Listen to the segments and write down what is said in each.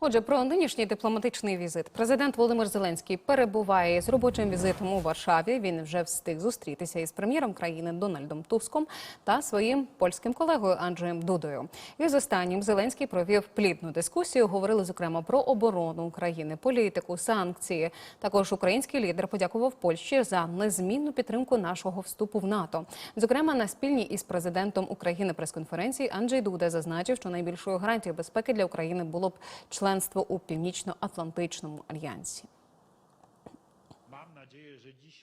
Отже, про нинішній дипломатичний візит. Президент Володимир Зеленський перебуває з робочим візитом у Варшаві. Він вже встиг зустрітися із прем'єром країни Дональдом Туском та своїм польським колегою Анджеєм Дудою. І з останнім Зеленський провів плідну дискусію. Говорили зокрема про оборону України, політику, санкції. Також український лідер подякував Польщі за незмінну підтримку нашого вступу в НАТО. Зокрема, на спільній із президентом України прес-конференції Анджей Дуда зазначив, що найбільшою гарантією безпеки для України було б членство у Північно-Атлантичному альянсі.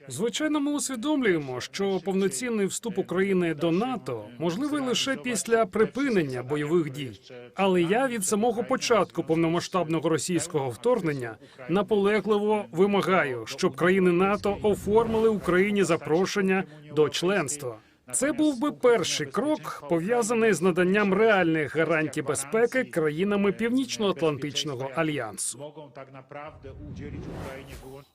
Звичайно, ми усвідомлюємо, що повноцінний вступ України до НАТО можливий лише після припинення бойових дій. Але я від самого початку повномасштабного російського вторгнення наполегливо вимагаю, щоб країни НАТО оформили Україні запрошення до членства. Це був би перший крок, пов'язаний з наданням реальних гарантій безпеки країнами Північно-Атлантичного альянсу.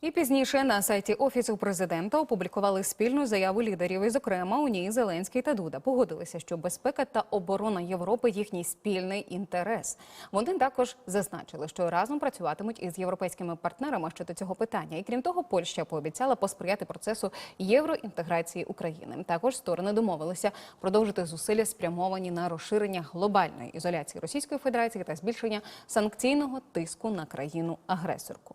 І пізніше на сайті офісу президента опублікували спільну заяву лідерів. І, зокрема, у ній Зеленський та Дуда погодилися, що безпека та оборона Європи їхній спільний інтерес. Вони також зазначили, що разом працюватимуть із європейськими партнерами щодо цього питання. І крім того, Польща пообіцяла посприяти процесу євроінтеграції України. Також сторони домовилися продовжити зусилля спрямовані на розширення глобальної ізоляції Російської Федерації та збільшення санкційного тиску на країну агресорку.